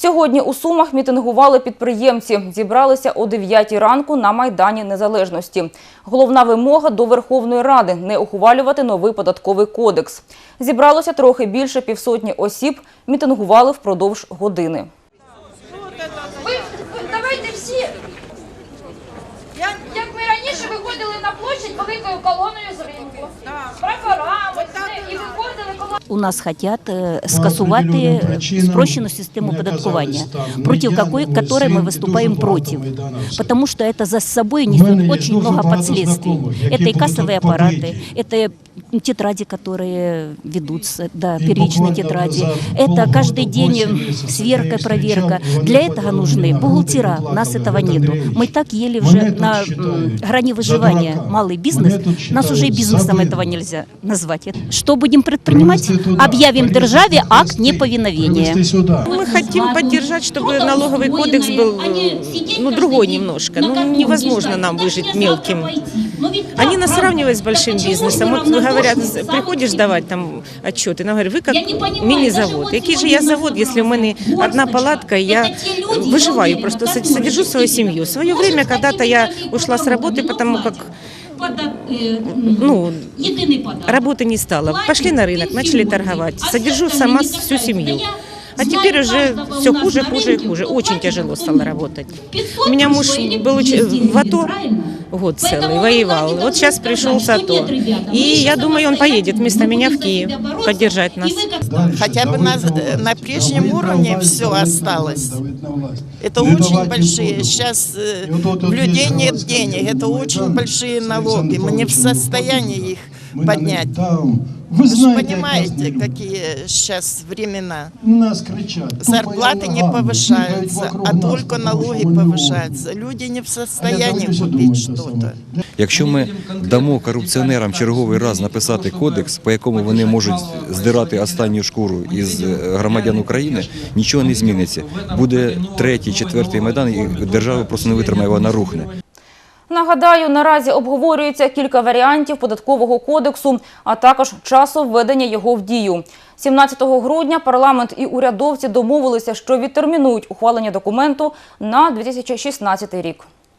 Сьогодні у Сумах мітингували підприємці. Зібралися о 9 ранку на Майдані Незалежності. Головна вимога до Верховної Ради – не ухвалювати новий податковий кодекс. Зібралося трохи більше півсотні осіб, мітингували впродовж години. Ви давайте всі. Як ми раніше виходили на площадь великою колоною з ринку. У нас хотят э, скасувати спрощенную систему податкування, против какой, которой мы выступаем против. Потому что это за собой несет очень много последствий. Это и кассовые аппараты, это тетради, которые ведутся, да, первичные тетради. Это каждый день сверка, проверка. Для этого нужны бухгалтера. У нас этого нету. Мы так еле уже на грани выживания. Малый бизнес. Нас уже и бизнесом этого нельзя назвать. Что будем предпринимать? Объявим державе акт неповиновения. Мы хотим поддержать, чтобы налоговый кодекс был ну, другой немножко. Ну, невозможно нам выжить мелким. Они нас сравнивают с большим бизнесом. Вот говорят, приходишь сдавать там отчеты, нам говорят, вы как мини-завод. Який же я завод, если у меня одна палатка, я выживаю, просто сод- содержу свою семью. В свое время когда-то я ушла с работы, потому как ну, работы не стало. Пошли на рынок, начали торговать. Содержу сама всю семью. А теперь уже все хуже, хуже и хуже. Очень тяжело стало работать. У меня муж был в АТО год целый, воевал. Вот сейчас пришел с АТО. И я думаю, он поедет вместо меня в Киев поддержать нас. Хотя бы на, на прежнем уровне все осталось. Это очень большие. Сейчас э, в людей нет денег. Это очень большие налоги. Мы не в состоянии их поднять. Ви Вы же знаєте, понимаете, какие сейчас времена. нас кричать. Зарплаты не повышаются, а только налоги повышаются. Люди не в состоянии купить что-то. Якщо ми дамо корупціонерам черговий раз написати кодекс, по якому вони можуть здирати останню шкуру із е, громадян України, нічого не зміниться. Буде третій, четвертий майдан, і держава просто не витримає, вона рухне. Нагадаю, наразі обговорюється кілька варіантів податкового кодексу, а також часу введення його в дію. 17 грудня парламент і урядовці домовилися, що відтермінують ухвалення документу на 2016 рік.